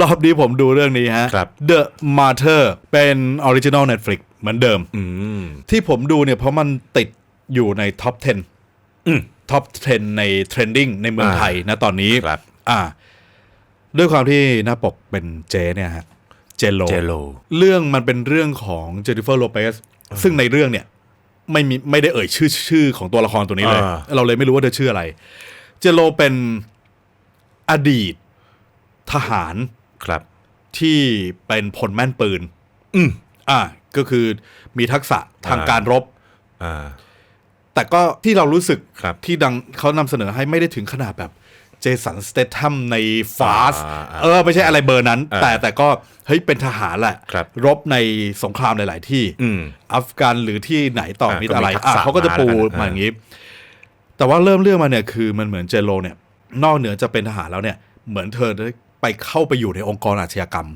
รอบนี้ผมดูเรื่องนี้ฮะ ครับ The Martyr เป็นออริจิน l Netflix เหมือนเดิม อืม ที่ผมดูเนี่ยเพราะมันติดอยู่ในท็อป อืม 10 ท็อป 10 ในเทรนดิ้งในเมืองอ่า ไทยนะตอนนี้ ครับ อ่า ด้วยความที่หน้าปกเป็นเจเนี่ยฮะ เจโล เจโล เรื่องมันเป็นเรื่องของเจนิเฟอร์โลเปสซึ่งในเรื่องเนี่ย ไม่มีไม่ได้เอ่ยชื่อชื่อของตัวละครตัวนี้เลย อ่า เราเลยไม่รู้ว่าเธอชื่ออะไร เจโลเป็นอดีตทหาร ครับ ที่เป็นพลแม่นปืน อืมอ่า ก็คือมีทักษะทางอ่าการรบ อ่า แต่ก็ที่เรารู้สึกครับที่ดังเขานำเสนอให้ไม่ได้ถึงขนาดแบบเจสันสเตทัมในฟาสอ่าอ่าเออ ไม่ใช่อะไรเบอร์นั้นอ่าแต่แต่ก็ เฮ้ย เป็นทหารแหละครับรบในสงครามหลาย ๆ ที่อืมอัฟกันหรือที่ไหนต่ออ่ามีก็มีอะไรทักษะอะเขาก็จะปูมาแล้วกันมาอย่างนี้ แต่ว่าเริ่มเรื่องมาเนี่ยคือมันเหมือนเจโรเนี่ย นอกเหนือจะเป็นทหารแล้วเนี่ย เหมือนเธอ ได้ไปเข้าไปอยู่ในองค์กรอาชญากรรม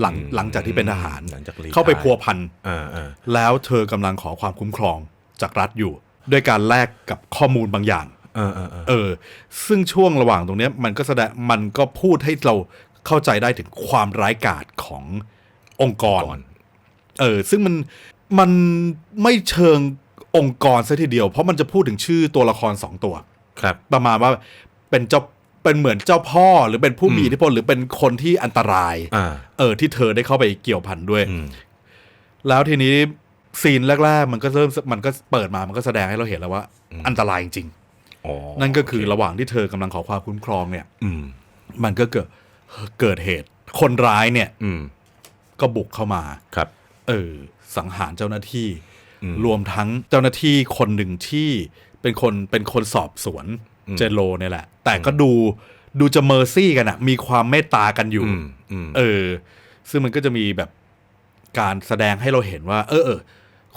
หลังหลังจากที่เป็นทหาร หลังจากรีไทร์เข้าไปพัวพันอ่าอ่าแล้วเธอกำลังขอความคุ้มครองจากรัฐอยู่ ด้วยการแลกกับข้อมูลบางอย่างเออเออเออเออซึ่งช่วงระหว่างตรงเนี้ยมันก็แสดงมันก็พูดให้เราเข้าใจได้ถึงความร้ายกาจขององค์กรก่อนเออ ซึ่งมันมันไม่เชิงองค์กรซะทีเดียว เพราะมันจะพูดถึงชื่อตัวละครสองตัว ครับ ประมาณว่าเป็นเจ้า เป็นเหมือนเจ้าพ่อหรือเป็นผู้มีอิทธิพลหรือเป็นคนที่อันตรายอ่าเออ ที่เธอได้เข้าไปเกี่ยวพันด้วยอืมแล้วทีนี้ซีนแรกๆ มันก็เริ่มมันก็เปิดมามันก็แสดงให้เราเห็นแล้วว่า อันตรายจริงอ๋อๆนั่นก็คือระหว่างที่เธอกำลังขอความคุ้มครองเนี่ย อืมมันก็เกิดเกิดเหตุ คนร้ายเนี่ย อืมก็บุกเข้ามาครับ เออ สังหารเจ้าหน้าที่อืมรวมทั้งเจ้าหน้าที่คนหนึ่งที่เป็นคนเป็นคนสอบสวนอืม เจโลเนี่ยแหละ แต่ก็ดูดูจะเมอร์ซี่กันอะมีความเมตตากันอยู่อืมอืมเออ ซึ่งมันก็จะมีแบบการแสดงให้เราเห็นว่า เออเออ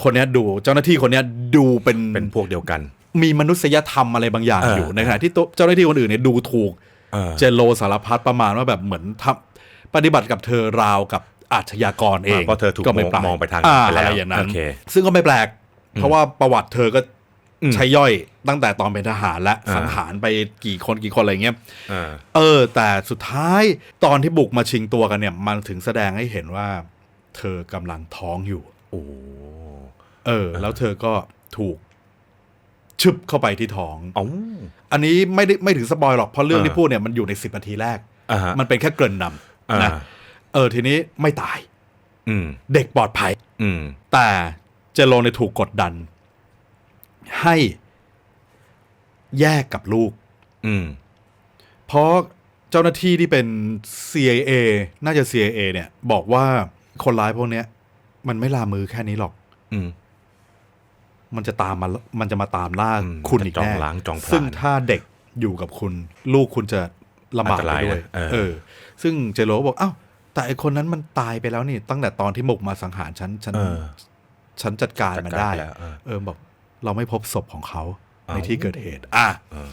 คนเนี้ยดูเจ้าหน้าที่คนเนี้ยดูเป็นเป็นพวกเดียวกัน มีมนุษยธรรมอะไรบางอย่างเออออยู่ในขณะที่ตัวเจ้าหน้าที่คนอื่นเนี่ยดูถูกเออเจโลสารพัดประมาณว่าแบบเหมือนทำปฏิบัติกับเธอราวกับอาชญากรเองเพราะเธอถูกก็ไม่แปลกมองไปทางอ่นั้นไปแล้วอะไรอย่างนั้นโอเคซึ่งก็ไม่แปลก เพราะว่าประวัติเธอก็อืม ใช้ย่อยตั้งแต่ตอนเป็นทหารและอ่าสังหารไปกี่คนกี่คนอะไรเงี้ยอ่าเออ แต่สุดท้ายตอนที่บุกมาชิงตัวกันเนี่ย มันถึงแสดงให้เห็นว่า เธอกำลังท้องอยู่ โอ้เออ แล้วเธอก็ถูกชึบเข้าไปที่ท้องเอ้าอันนี้ไม่ได้ไม่ถึงสปอยหรอกเพราะเรื่องอ่าที่พูดเนี่ยมันอยู่ในสิบนาทีแรกอ่าฮะมันเป็นแค่เกริ่นนอ่าำนะเออ ทีนี้ไม่ตายอืมเด็กปลอดภัยอืมแต่เจโรเนี่ยถูกกดดัน ให้แยกกับลูก อืม เพราะเจ้าหน้าที่ที่เป็น CIA น่าจะ CIA เนี่ย บอกว่าคนร้ายพวกเนี้ย มันไม่ลามือแค่นี้หรอก อืม มันจะตามมา มันจะมาตามล่าอืมคุณอีกจะจองแน่ล้างจองผลาญซึ่งถ้าเด็กอยู่กับคุณ ลูกคุณจะลำบากอันตไปรายด้วยนะเออเออ ซึ่งเจโรก็บอกอ้าวแต่ไอคนนั้นมันตายไปแล้วนี่ ตั้งแต่ตอนที่บุกมาสังหารฉันฉัน เออฉันจัดการมันได้ จัดการไปแล้วเออ เออบอก เราไม่พบศพของเขาเอ้าในที่เกิดเหตุ อะเออ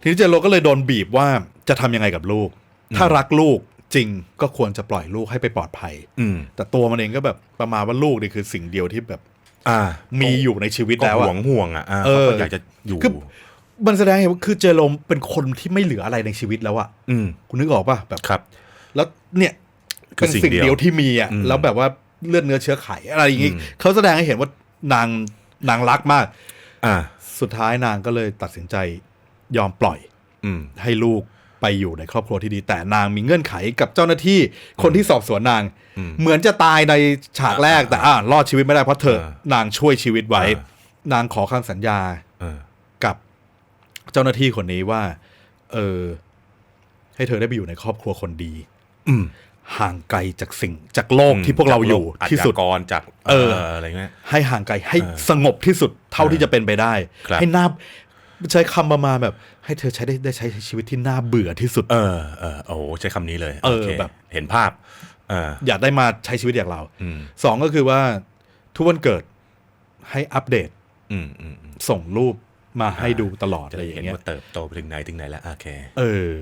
ทีนี้เจโรก็เลยโดนบีบว่าจะทำยังไงกับลูก ถ้ารักลูกจริงก็ควรจะปล่อยลูกให้ไปปลอดภัย อืมแต่ตัวมันเองก็แบบประมาณว่าลูกนี่คือสิ่งเดียวที่แบบ อ่า มีอยู่ในชีวิตก็แล้วห่อะวงห่วงอะอ่าเออเขาก็อยากจะอยู่คือมันแสดงให้เห็นว่าคือเจโรมเป็นคนที่ไม่เหลืออะไรในชีวิตแล้วอะอืมคุณนึกออกป่ะแบบครับ แล้วเนี่ยคืเป็อนสิ่งสิ่งเดียวเดียวที่มีอะอืมแล้วแบบว่าเลือดเนื้อเชื้อไขอะไรอย่างงี้อืมเขาแสดงให้เห็นว่านาง นางรักมาก อ่า สุดท้ายนางก็เลยตัดสินใจยอมปล่อย อืม ให้ลูกไปอยู่ในครอบครัวที่ดี แต่นางมีเงื่อนไขกับเจ้าหน้าที่คนที่สอบสวนนาง อืมเหมือนจะตายในฉากแรกแต่อ่ารอดชีวิตไม่ได้เพราะเธอเออนางช่วยชีวิตไว้เออนางขอคำสัญญา เออ กับเจ้าหน้าที่คนนี้ว่า เออ ให้เธอได้ไปอยู่ในครอบครัวคนดี อืม ห่างไกลจากสิ่งจากโลกที่พวกเราอยู่จากโลกที่สุดอาชญากรจากเอออะไรเงี้ยให้ห่างไกลให้เออสงบที่สุดเท่าที่จะเป็นไปได้ครับให้น่าใช้คำประมาณแบบ ให้เธอใช้ได้ได้ใช้ชีวิตที่น่าเบื่อที่สุด เออเออโอ้โหใช้คำนี้เลยเออโคแบบเห็นภาพเอออยากได้มาใช้ชีวิตอย่างเราอืมสองก็คือว่าทุกวันเกิดให้อัปเดตอืมอืมอืมส่งรูปมาให้ดูตลอดจะอะไรได้อย่าเห็นงเงี้ยว่าเติบโตไปถึงไหนถึงไหนแล้วโอเค เออ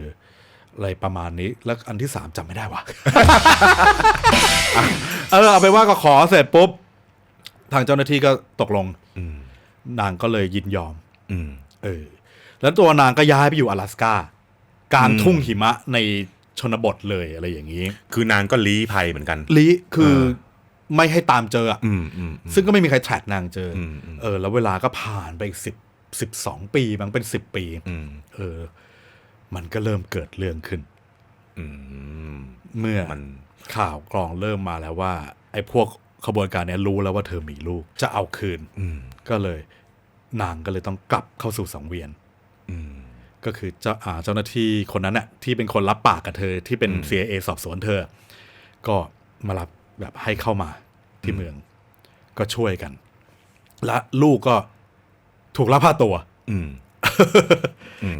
อะไรประมาณนี้ แล้วอันที่สามจำไม่ได้ว่ะเออเอาไปนว่าก็ขอเสร็จปุ๊บ ทางเจ้าหน้าที่ก็ตกลง อืม นางก็เลยยินยอม อืม เออ แล้วตัวนางก็ย้ายไปอยู่阿拉สกากลางอืมทุ่งหิมะในชนบทเลยอะไรอย่างนี้คือนางก็ลี้ภัยเหมือนกันลีคือเออไม่ให้ตามเจออะอืมอืมอืม ซึ่งก็ไม่มีใครแทร็กนางเจออมอืม เออ แล้วเวลาก็ผ่านไปอีกสิบสิบสองปีบางเป็นสิบปี อืม เออ มันก็เริ่มเกิดเรื่องขึ้นอืมเมื่อมันข่าวกรองเริ่มมาแล้วว่า ไอ้พวกขบวนการเนี้ยรู้แล้วว่าเธอมีลูก จะเอาคืนอืมก็เลย นางก็เลยต้องกลับเข้าสู่สังเวียนอืมก็คือเจ้าอ่าเจ้าหน้าที่คนนั้นน่ะที่เป็นคนรับปากกับเธอที่เป็น CIA สอบสวนเธอ ก็มารับแบบให้เข้ามาที่เมือง ก็ช่วยกัน และลูกก็ถูกลักพาตัวอืม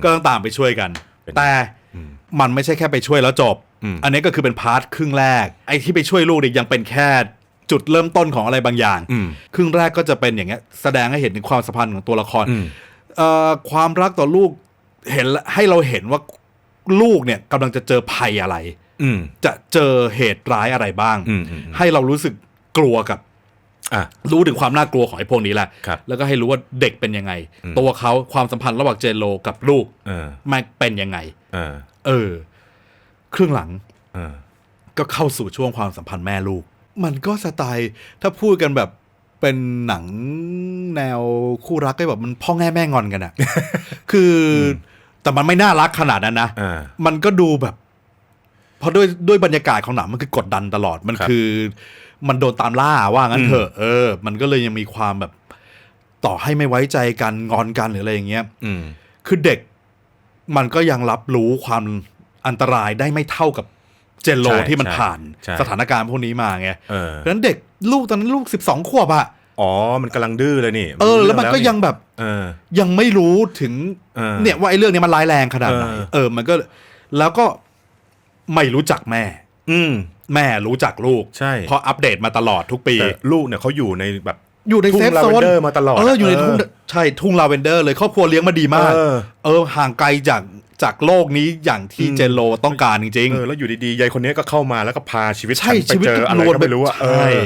ก็ต้องตามไปช่วยกันเป็น แต่อืมมันไม่ใช่แค่ไปช่วยแล้วจบอืมอันนี้ก็คือเป็นพาร์ทครึ่งแรก ไอ้ที่ไปช่วยลูกเนี่ยยังเป็นแค่จุดเริ่มต้นของอะไรบางอย่างอืมครึ่งแรกก็จะเป็นอย่างเงี้ย แสดงให้เห็นถึงความสัมพันธ์ของตัวละครอืมเอ่อความรักต่อลูกเห็นและให้เราเห็นว่าลูกเนี่ยกำลังจะเจอภัยอะไรอืมจะเจอเหตุร้ายอะไรบ้างอืมอืมอืมให้เรารู้สึกกลัวกับอะ รู้ถึงความน่ากลัวของไอ้พวกนี้แหละครับแล้วก็ให้รู้ว่าเด็กเป็นยังไงอืมตัวเขาความสัมพันธ์ระหว่างเจโลกับลูกเออมันเป็นยังไงเออเออครึ่งหลังเออก็เข้าสู่ช่วงความสัมพันธ์แม่ลูก มันก็สไตล์ถ้าพูดกันแบบเป็นหนังแนวคู่รักก็แบบมันพ่อแง่แม่งอนกันอะคืออแต่มันไม่น่ารักขนาดนั้นนะอ่ามันก็ดูแบบ เพราะด้วยด้วยบรรยากาศของหนังมันคือกดดันตลอดมันครับคือ มันโดนตามล่าว่างั้นอืมเถอะเออ มันก็เลยยังมีความแบบ ต่อให้ไม่ไว้ใจกันงอนกันหรืออะไรอย่างเงี้ยอืมคือเด็กมันก็ยังรับรู้ความอันตรายได้ไม่เท่ากับเจนโลใช่ที่มันใช่ผ่านใช่สถานการณ์พวกนี้มาไงเออเพราะฉะนั้นเด็กลูกตอนนั้นลูกสิบสองขวบอะอ๋อ มันกำลังดื้อเลยนี่ เออ แล้วมันก็เรื่ยังแบบเออยังไม่รู้ถึงเออเนี่ยว่าไอ้เรื่องนี้มันร้ายแรงขนาดไหน เออเออมันก็ แล้วก็ไม่รู้จักแม่ อืม แม่รู้จักลูกใช่ เพราะอัปเดตมาตลอดทุกปี แต่ลูกเนี่ยเขาอยู่ในแบบ อยู่ในทุ่งเซฟโซน lavender มาตลอดเอออยู่ในเออทุ่งใช่ทุ่งลาเวนเดอร์เลยครอบครัวเลี้ยงมาดีมาก เออ เออห่างไกลจากจากโลกนี้อย่างที่อืมเจนโลต้องการจริง เออแล้วอยู่ดีๆยายคนนี้ก็เข้ามาแล้วก็พาชีวิตใช่ฉันไปชีวิตเจออะไรล้วนก็ไม่รู้อะเอใช่อ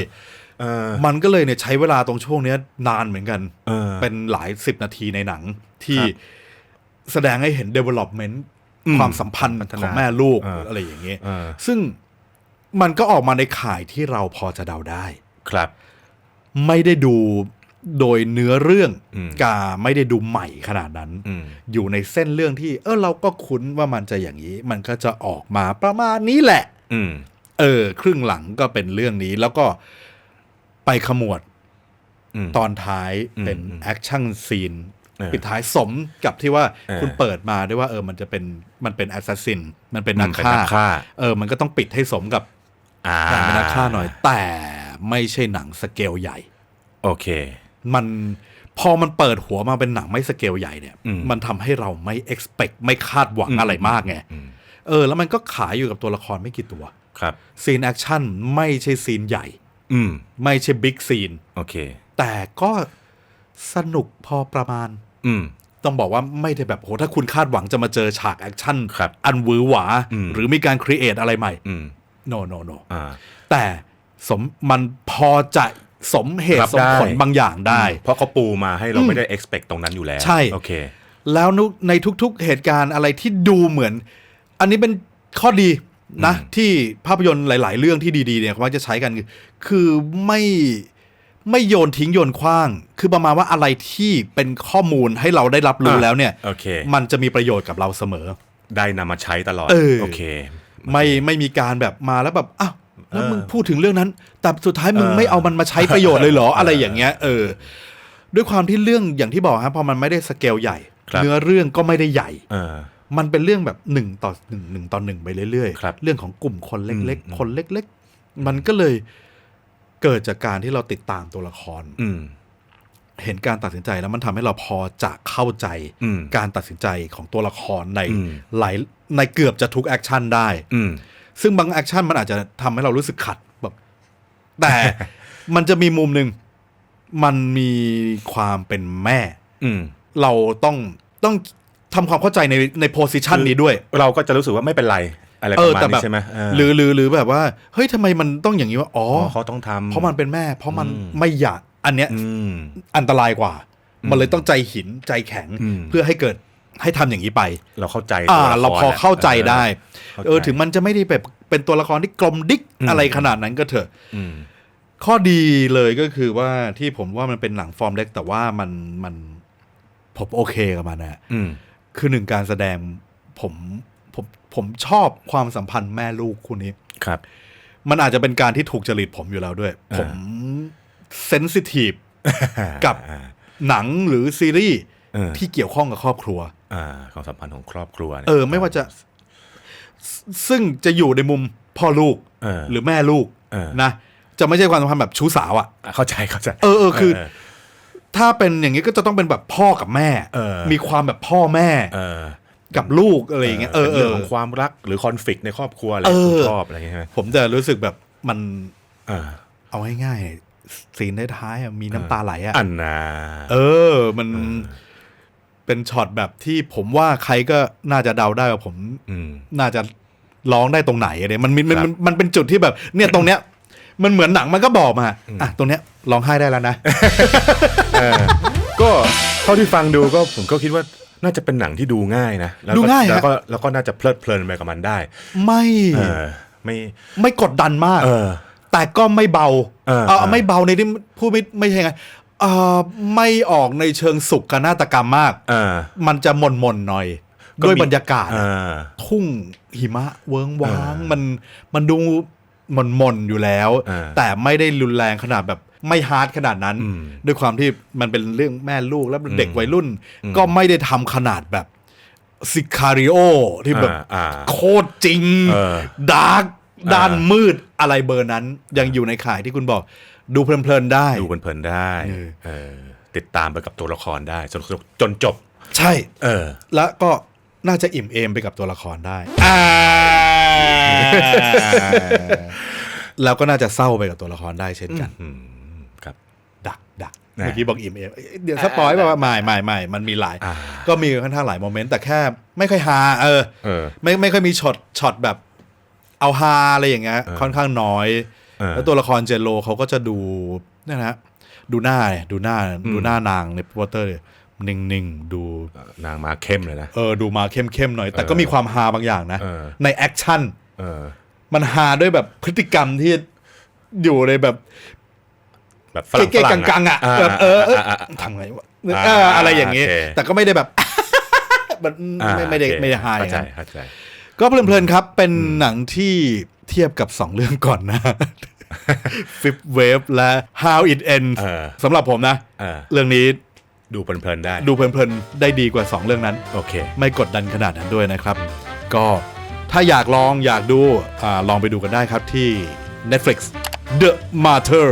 เออๆมันก็เลยเนี่ยใช้เวลาตรงช่วงเนี้ยนานเหมือนกันเออเป็นหลายสิบนาทีในหนัง ที่ครับแสดงให้เห็น development อืมความสัมพันธ์พัฒนาของแม่ลูกเออออะไรอย่างเงี้ยเออ ซึ่ง มันก็ออกมาในข่ายที่เราพอจะเดาได้ ครับ ไม่ได้ดูโดยเนื้อเรื่องอืม กาไม่ได้ดูใหม่ขนาดนั้น อืม อยู่ในเส้นเรื่องที่ เออเราก็คุ้นว่ามันจะอย่างนี้ มันก็จะออกมาประมาณนี้แหละ อืม เออ ครึ่งหลังก็เป็นเรื่องนี้ แล้วก็ไปขมวดอืม ตอนท้ายอืมเป็นอืมแอคชั่นซีนเออปิดท้ายสมกับที่ว่าเออคุณเปิดมาด้วยว่า เออมันจะเป็นมันเป็นแอสซัสซิน มันเป็นนักอืมเป็นฆ่านักฆ่า เออ มันก็ต้องปิดให้สมกับ อ่าการเป็นนักฆ่าหน่อย แต่ไม่ใช่หนังสเกลใหญ่ โอเค มันพอมันเปิดหัวมาเป็นหนังไม่สเกลใหญ่เนี่ยอืมมันทำให้เราไม่ expect ไม่คาดหวังอืมอะไรมากไงอืมเออ แล้วมันก็ขายอยู่กับตัวละครไม่กี่ตัว ครับ ซีนแอคชั่นไม่ใช่ซีนใหญ่ อืม ไม่ใช่บิ๊กซีน โอเค แต่ก็สนุกพอประมาณ อืม ต้องบอกว่าไม่ได้แบบโหถ้าคุณคาดหวังจะมาเจอฉากแอคชั่นครับอันหวือหวาอืมหรือมีการครีเอทอะไรใหม่อืม no no no อ่าแต่สมมันพอจะสมเหรัตุบสมผลได้บางอย่างได้ เพราะเขาปูมาให้เราอืมไม่ได้ expect ตรงนั้นอยู่แล้ว ใช่โอเค แล้วนุในทุกๆเหตุการณ์อะไรที่ดูเหมือน อันนี้เป็นข้อดีนะอืมที่ภาพยนตร์หลาย ๆ เรื่องที่ดี ๆ เนี่ยเขามักจะใช้กันคือคือไม่ไม่โยนทิ้งโยนคว้าง คือประมาณว่าอะไรที่เป็นข้อมูลให้เราได้รับรู้อะแล้วเนี่ยโอเคมันจะมีประโยชน์กับเราเสมอ ได้นำมาใช้ตลอดเออโอเค ไม่ไม่มีการแบบมาแล้วแบบอ้าวแล้วเออมึงพูดถึงเรื่องนั้น แต่สุดท้ายมึงเออไม่เอามันมาใช้ประโยชน์เลยเหรอเออออะไรอย่างเงี้ย เออ ด้วยความที่เรื่องอย่างที่บอกครับพอมันไม่ได้สเกลใหญ่ครับเนื้อเรื่องก็ไม่ได้ใหญ่เออมันเป็นเรื่องแบบหนึ่งต่อหนึ่งหนึ่งต่อหนึ่งไปเรื่อยครับเรื่องของกลุ่มคนเล็กอืมๆคนเล็ก ๆ มันก็เลยเกิดจากการที่เราติดตามตัวละครอืมเห็นการตัดสินใจแล้วมันทำให้เราพอจะเข้าใจอืมการตัดสินใจของตัวละครในอืมหลาย ในเกือบจะทุกแอคชั่นได้ อืม ซึ่งบางแอคชั่นมันอาจจะทำให้เรารู้สึกขัดแบบแต่ มันจะมีมุมหนึ่งมันมีความเป็นแม่ อืม เราต้องต้องทำความเข้าใจในในโพสิชันคือนี้ด้วย เราก็จะรู้สึกว่าไม่เป็นไรอะไรเอปอระมาณแต่แบนี้บใช่ไหมเออหรือหรือหรือแบบว่า เฮ้ยทำไมมันต้องอย่างนี้วะอ๋อ อ๋ออเขาต้องทำเพราะมันเป็นแม่ เพราะมันอืมไม่อยากอันเนี้ยอืม อันตรายกว่า มันเลยต้องใจหินใจแข็งอืม เพื่อให้เกิด ให้ทำอย่างนี้ไป เราเข้าใจอ่าตัวละคเราพอเข้าใจได้เข้าใจเออถึงมันจะไม่ได้แบบเป็นตัวละครที่กลมดิ๊กอืมอะไรขนาดนั้นก็เถอะอืมข้อดีเลยก็คือว่าที่ผมว่ามันเป็นหนังฟอร์มเล็ก แต่ว่ามันมันผมโอเคกับมันนะอืมคือหนึ่งการแสดงผมผมผมชอบความสัมพันธ์แม่ลูกคู่นี้ครับ มันอาจจะเป็นการที่ถูกจริตผมอยู่แล้วด้วยอ่าผมเซนซิทีฟกับอ่าหนังหรือซีรีส์เออที่เกี่ยวข้องกับครอบครัวอ่า ความสัมพันธ์ของครอบครัวนี่ยเออ ไม่ว่าจะซซึ่งจะอยู่ในมุมพ่อลูกเออหรือแม่ลูกเออนะจะไม่ใช่ความสัมพันธ์แบบชู้สาวอะอะเข้าใจเข้าใจเออเออคือ ถ้าเป็นอย่างนี้ก็จะต้องเป็นแบบพ่อกับแม่เออมีความแบบพ่อแม่เออกับลูกอะไรอย่างเงี้ยเออเป็นเอเรื่องอของความรักหรือคอนฟ lict ในครอบครัวอะไรเออคุณชอบอะไรอย่างเงี้ยใช่ไหมผมจะรู้สึกแบบมันอ่าเอาง่ายๆซีนท้ายๆอะมีน้ำตาไหลอะอันนาเออ มัน เป็นช็อตแบบที่ผมว่าใครก็น่าจะเดาได้ว่าผมอืมน่าจะร้องได้ตรงไหนอะไรมันมันมันครับมันมันเป็นจุดที่แบบ เนี่ยตรงเนี้ย มันเหมือนหนังมันก็บอกมาอะตรงเนี้ยร้องไห้ได้แล้วนะเออก็เท่าที่ฟังดูก็ผมก็คิดว่าน่าจะเป็นหนังที่ดูง่ายนะแล้วก็ดูง่ายฮะแล้วก็แล้วก็น่าจะเพลิดเพลินไปกับมันได้ ไม่เออไม่ไม่กดดันมากเออแต่ก็ไม่เบาเออเออเออไม่เบาในที่พูดไม่ไม่ใช่ไงเออ ไม่ออกในเชิงสุขนาฏกรรมมากเออมันจะหม่นหม่นๆหน่อยก็มีด้วยบรรยากาศเออะอทุ่งหิมะเวิงว้างเออมันมันดูหม่นหม่นๆอยู่แล้วเออแต่ไม่ได้รุนแรงขนาดแบบไม่ฮาร์ดขนาดนั้นอืมด้วยความที่มันเป็นเรื่องแม่ลูกแล้วเด็กอืมวัยรุ่นอืมก็ไม่ได้ทำขนาดแบบซิคาริโอที่แบบอ่าอ่าโคตรจริงเออดาร์กอด้านมืดอะไรเบอร์นั้น ยังอยู่ในข่ายที่คุณบอก ดูเพลินๆได้ ดูเพลินๆได้เออเออติดตามไปกับตัวละครได้จนจนจบ ใช่ เออ แล้วก็น่าจะอิ่มเอมไปกับตัวละครได้อ่าแล้วก็น่าจะเศร้าไปกับตัวละครได้เช่นกันอืมครับ ดักดักนะเมื่อกี้บอกอิ่มเอมเอ้ยเดี๋ยวสปอยล์แบบว่าไม่ไม่ไม่มันมีหลายอ่าก็มีค่อนข้างหลายโมเมนต์แต่แค่ไม่ค่อยฮาเออเออ ไม่ไม่ค่อยมีช็อตช็อตแบบ เอาฮาอะไรอย่างเงี้ยเออค่อนข้างน้อยเออ แล้วตัวละครเจโลเขาก็จะดูเนี่ยนะดูหน้าเนี่ยดูหน้าดูหน้านางในโปสเตอร์เนี่ยนิ่งๆ ดูนางมาเข้มเลยนะ เออ ดูมาเข้มๆหน่อย แต่ก็มีความฮาบางอย่างนะเออในแอคชั่นเออมันฮาด้วยแบบพฤติกรรมที่อยู่ในแบบ แบบฝรั่งเก๋ฝรั่ๆกังๆอะแบบเออเออทำไงวะเอออะไรอย่างงี้โอเคแต่ก็ไม่ได้แบบมันอ่าไม่ไม่ได้โอเคไม่ได้ฮาอเข้าย่างใจนั้นเข้าใจก็เพลินๆครับ เป็นหนังที่ เทียบกับสองเรื่องก่อนนะ Fifth Wave และ How It Ends เออสำหรับผมนะเออเรื่องนี้ดูเพลินๆได้ ดูเพลินๆ ได้ดีกว่า 2 เรื่องนั้น โอเค ไม่กดดันขนาดนั้นด้วยนะครับ ก็ถ้าอยากลองอยากดูอาลองไปดูกันได้ครับที่ Netflix The Martyr